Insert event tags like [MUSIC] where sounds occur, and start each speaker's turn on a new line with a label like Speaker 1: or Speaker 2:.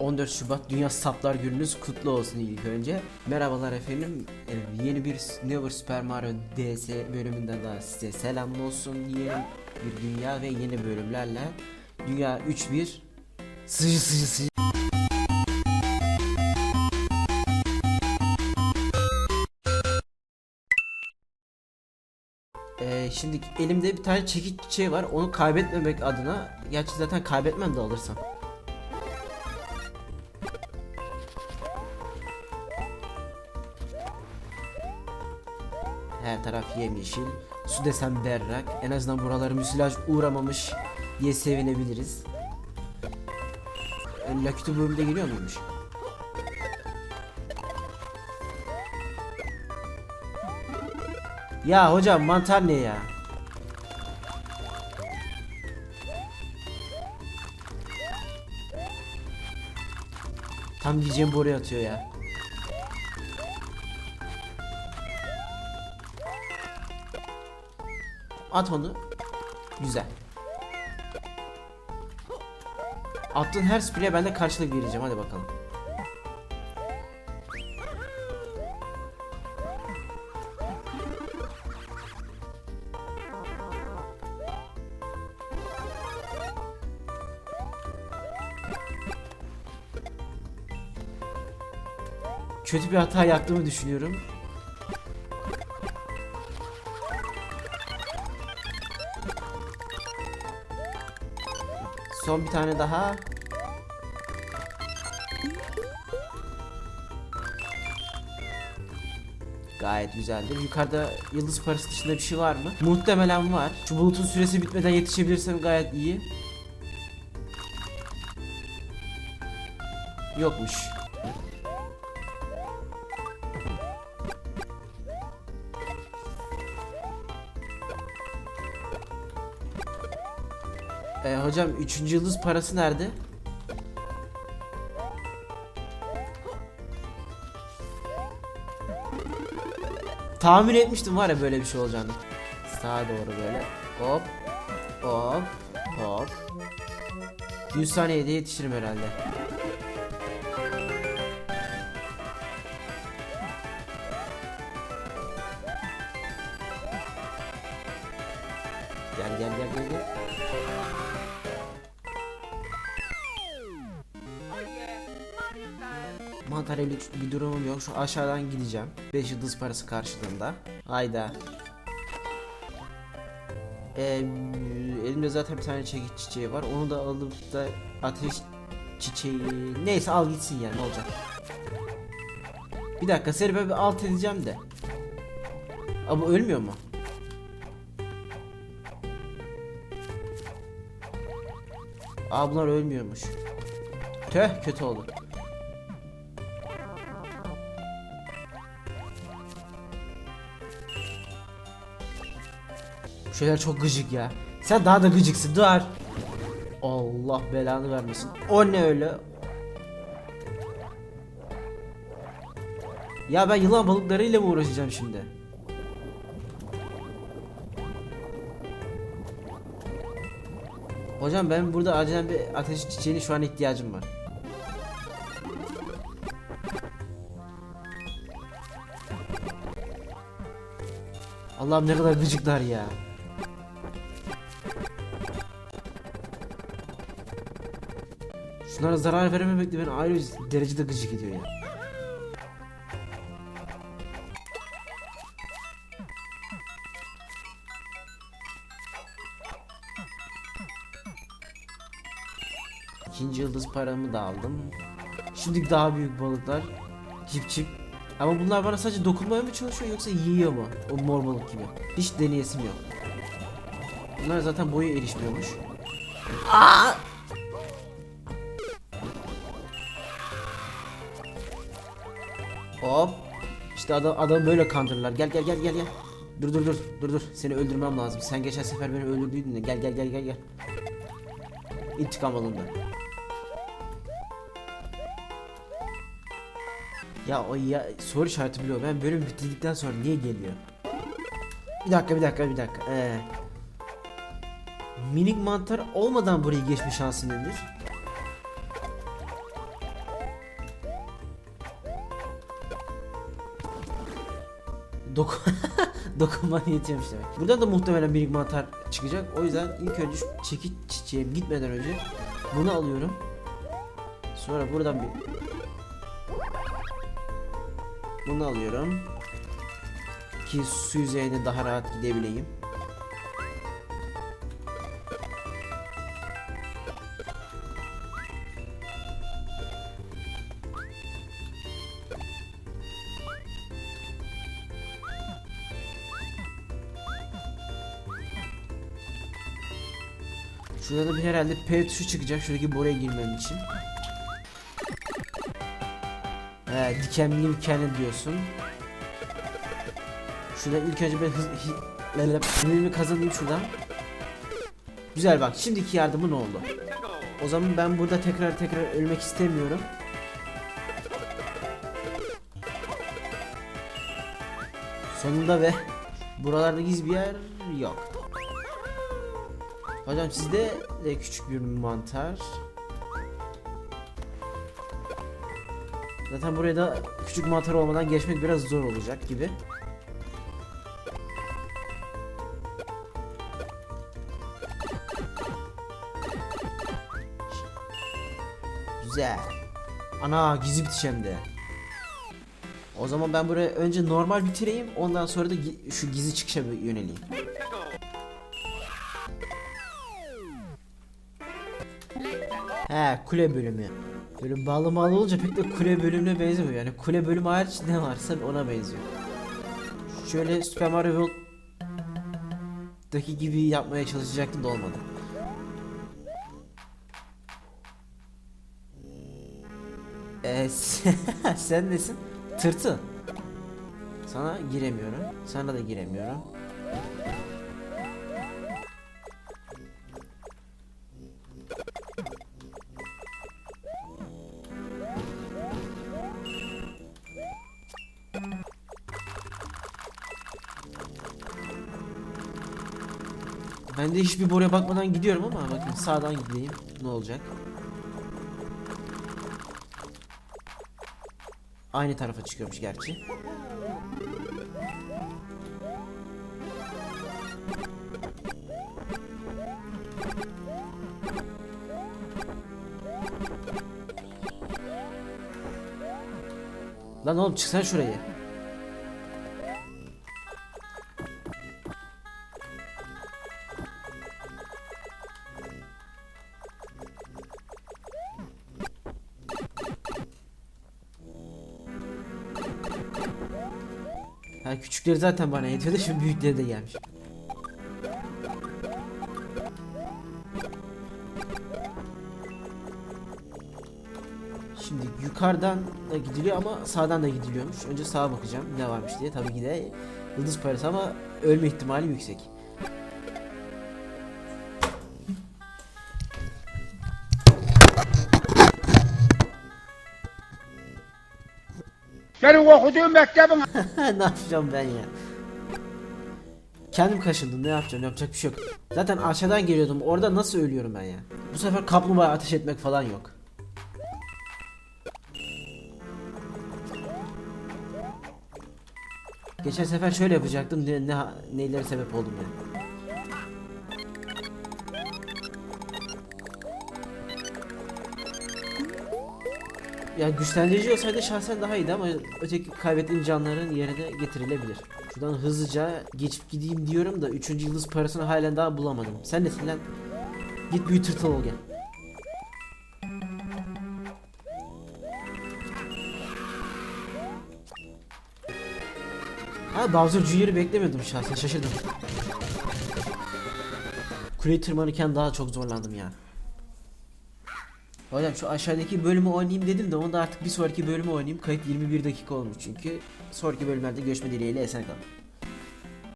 Speaker 1: 14 Şubat Dünya Saplar Gününüz kutlu olsun ilk önce. Merhabalar efendim. Ee, Yeni bir Never Super Mario DS bölümünden daha size selam olsun. Yeni bir dünya ve yeni bölümlerle Dünya 3-1 sıcı sıcı sıcı. Ee, şimdi elimde bir tane çekiç şey var. Onu kaybetmemek adına. Gerçi zaten kaybetmem de alırsam. Her taraf yemyeşil. Su desem berrak. En azından buraları müsilaj uğramamış diye sevinebiliriz. E, Lucky bölümde geliyor muymuş? Ya hocam mantar ne ya? Tam diyeceğim bu oraya atıyor ya. At onu. Güzel. Attığın her spreye ben de karşılık vereceğim. Hadi bakalım. Kötü bir hata yaptığımı düşünüyorum. Son bir tane daha. Gayet güzeldir. Yukarıda yıldız parası dışında bir şey var mı? Muhtemelen var. Şu bulutun süresi bitmeden yetişebilirsem gayet iyi. Yokmuş. Ee, hocam 3. yıldız parası nerede? Tahmin etmiştim var ya böyle bir şey olacağını. Sağa doğru böyle. Hop. Hop. Hop. 100 saniyede yetişirim herhalde. Mantar evlilik bir durumum yok. Şu aşağıdan gideceğim. 5 yıldız parası karşılığında. Hayda. Ee, elimde zaten bir tane çekiç çiçeği var. Onu da alıp da ateş çiçeği... Neyse al gitsin yani ne olacak. Bir dakika seni bir alt edeceğim de. Ama ölmüyor mu? Aa bunlar ölmüyormuş. Tüh kötü oldu. Şeyler çok gıcık ya. Sen daha da gıcıksın. Dur. Allah belanı vermesin. O ne öyle? Ya ben yılan balıklarıyla mı uğraşacağım şimdi? Hocam ben burada acilen bir ateş çiçeğine şu an ihtiyacım var. Allah'ım ne kadar gıcıklar ya. Şunlara zarar verememek de beni ayrı derecede gıcık ediyor ya. İkinci yıldız paramı da aldım. Şimdi daha büyük balıklar. Çip çip. Ama bunlar bana sadece dokunmaya mı çalışıyor yoksa yiyor mu? O mor balık gibi. Hiç deneyesim yok. Bunlar zaten boyu erişmiyormuş. Aa! Hop. İşte adam, adam böyle kandırırlar. Gel gel gel gel gel. Dur dur dur dur dur. Seni öldürmem lazım. Sen geçen sefer beni öldürdüydün de. Gel gel gel gel gel. İntikam alındı. Ya o ya soru işareti biliyor. Ben bölüm bitirdikten sonra niye geliyor? Bir dakika bir dakika bir dakika. Ee, minik mantar olmadan burayı geçme şansın nedir? Doku [LAUGHS] dokunma niyetiyormuş demek. Burada da muhtemelen bir mantar çıkacak. O yüzden ilk önce şu çekiç çiçeğim gitmeden önce bunu alıyorum. Sonra buradan bir bunu alıyorum. Ki su yüzeyine daha rahat gidebileyim. Şurada da bir herhalde P tuşu çıkacak şuradaki buraya girmem için. He, dikenli dikenli diyorsun. Şurada ilk önce ben hız sinirimi kazanayım şuradan. Güzel bak şimdiki yardımın oldu. O zaman ben burada tekrar tekrar ölmek istemiyorum. Sonunda ve buralarda gizli bir yer yok. Hocam sizde de küçük bir mantar. Zaten buraya da küçük mantar olmadan geçmek biraz zor olacak gibi. Güzel. Ana gizli bitiş de. O zaman ben buraya önce normal bitireyim ondan sonra da şu gizli çıkışa yöneleyim. He kule bölümü. Böyle bağlı bağlı olunca pek de kule bölümüne benzemiyor. Yani kule bölümü hariç ne varsa ona benziyor. Şöyle Super Mario World'daki gibi yapmaya çalışacaktım da olmadı. Ee, [LAUGHS] sen nesin? Tırtı. Sana giremiyorum. Sana da giremiyorum. Ben de hiçbir boruya bakmadan gidiyorum ama bakın sağdan gideyim. Ne olacak? Aynı tarafa çıkıyormuş gerçi. Lan oğlum çıksan şuraya. Küçükleri zaten bana yetiyordu şimdi büyükleri de gelmiş. Şimdi yukarıdan da gidiliyor ama sağdan da gidiliyormuş. Önce sağa bakacağım ne varmış diye. Tabii ki de yıldız parası ama ölme ihtimali yüksek.
Speaker 2: Senin okuduğun mektebin [LAUGHS]
Speaker 1: ne yapacağım ben ya? Kendim kaşındım ne yapacağım yapacak bir şey yok. Zaten aşağıdan geliyordum orada nasıl ölüyorum ben ya? Bu sefer kaplumbağa ateş etmek falan yok. Geçen sefer şöyle yapacaktım ne, ne neylere sebep oldum ya. Ya güçlendirici olsaydı şahsen daha iyiydi ama öteki kaybettiğim canların yerine getirilebilir. Şuradan hızlıca geçip gideyim diyorum da 3. yıldız parasını halen daha bulamadım. Sen nesin lan? Git büyü tırtıl ol gel. Ha Bowser Jr.'ı beklemiyordum şahsen şaşırdım. Kuleyi tırmanırken daha çok zorlandım ya. Hocam şu aşağıdaki bölümü oynayayım dedim de onda artık bir sonraki bölümü oynayayım. Kayıt 21 dakika olmuş çünkü. Sonraki bölümlerde görüşme dileğiyle esen kalın.